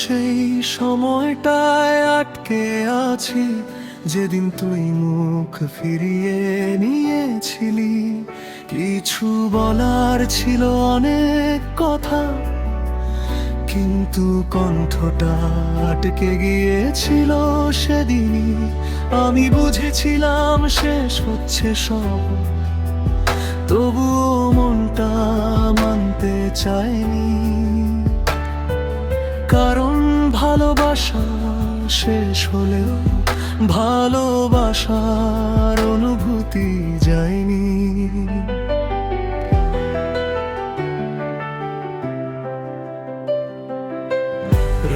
সেই সময়টায় আটকে আছি, যেদিন তুই মুখ ফিরিয়ে নিয়েছিলি। কিছু বলার ছিল অনেক কথা, কিন্তু কণ্ঠটা আটকে গিয়েছিল সেদিনই। আমি বুঝেছিলাম শেষ হচ্ছে সব, তবুও মনটা মানতে চায়নি কারণ ভালোবাসা শেষ হলেও ভালোবাসার অনুভূতি যায়নি।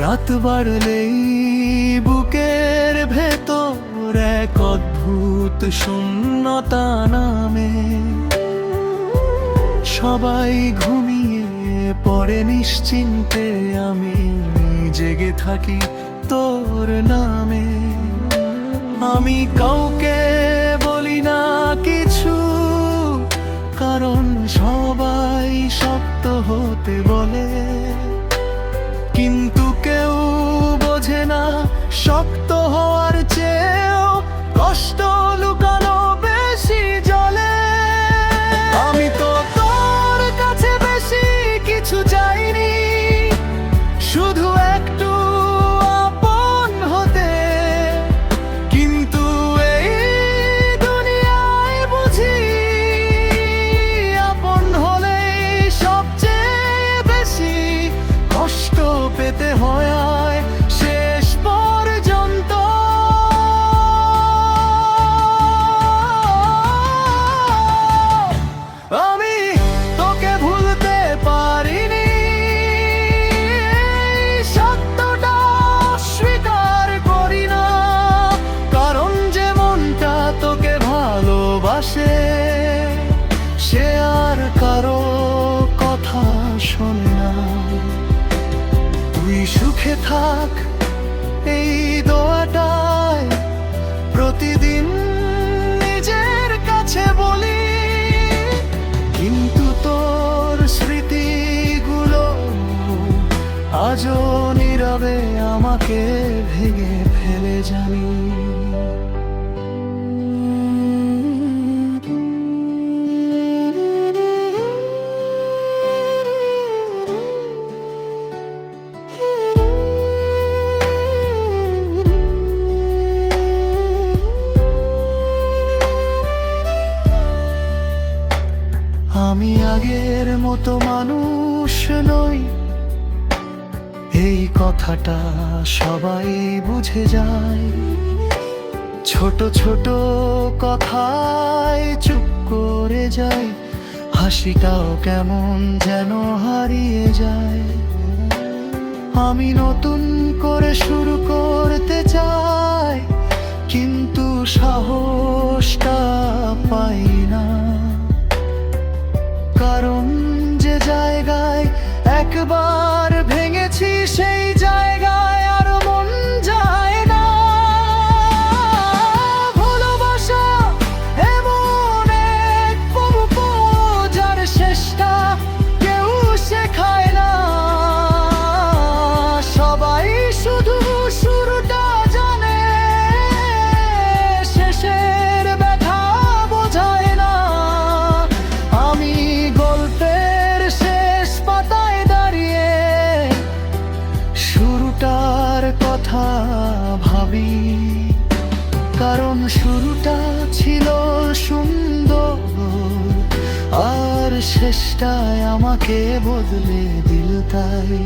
রাত বাড়লেই বুকের ভেতর এক অদ্ভুত শূন্যতা নামে। সবাই ঘুমিয়ে পড়ে নিশ্চিন্তে আমি জেগে থাকি তোর নামে। আমি কাউকে বলি না কিছু, কারণ সবাই শক্ত হতে বলে। কিন্তু কেউ বোঝে না শক্ত সুখে থাক, এই দোয়াটায় প্রতিদিন নিজের কাছে বলি। কিন্তু তোর স্মৃতিগুলো আজও নীরবে আমাকে ভেঙে ফেলে জানি। আমি আগের মতো মানুষ নই। এই কথাটা সবাই বুঝে যায়। ছোট ছোট কথায় চুপ করে যায় হাসিটাও কেমন যেন হারিয়ে যায়। আমি নতুন করে শুরু করতে চাই, কিন্তু সাহসটা পাই না। কারণ যে জায়গায় একবার ভেঙেছি সেই কথা ভাবি। কারণ শুরুটা ছিল সুন্দর, আর শেষটায় আমাকে বদলে দিল তাই।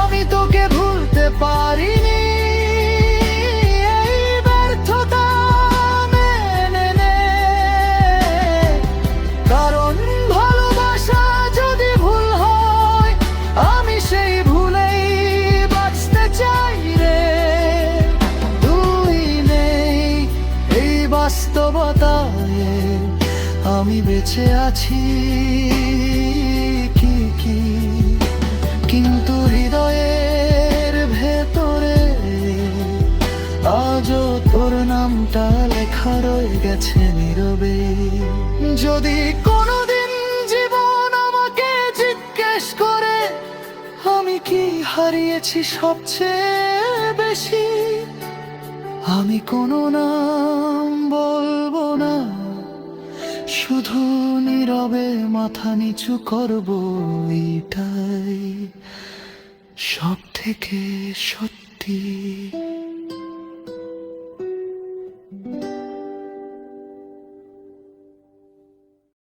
আমি তোকে ভুলতে পারিনি। আমি বেঁচে আছি, কি কি? কিন্তু হৃদয়ের ভেতরে আজও তোর নামটা লেখা রয়ে গেছে নীরবে। যদি কোনোদিন জীবন আমাকে জিজ্ঞেস করে, আমি আমি কি হারিয়েছি সবচেয়ে বেশি? আমি কোনো নাম বলব না। শুধু নীরবে মাথা নিচু করব এটাই সব থেকে সত্যি।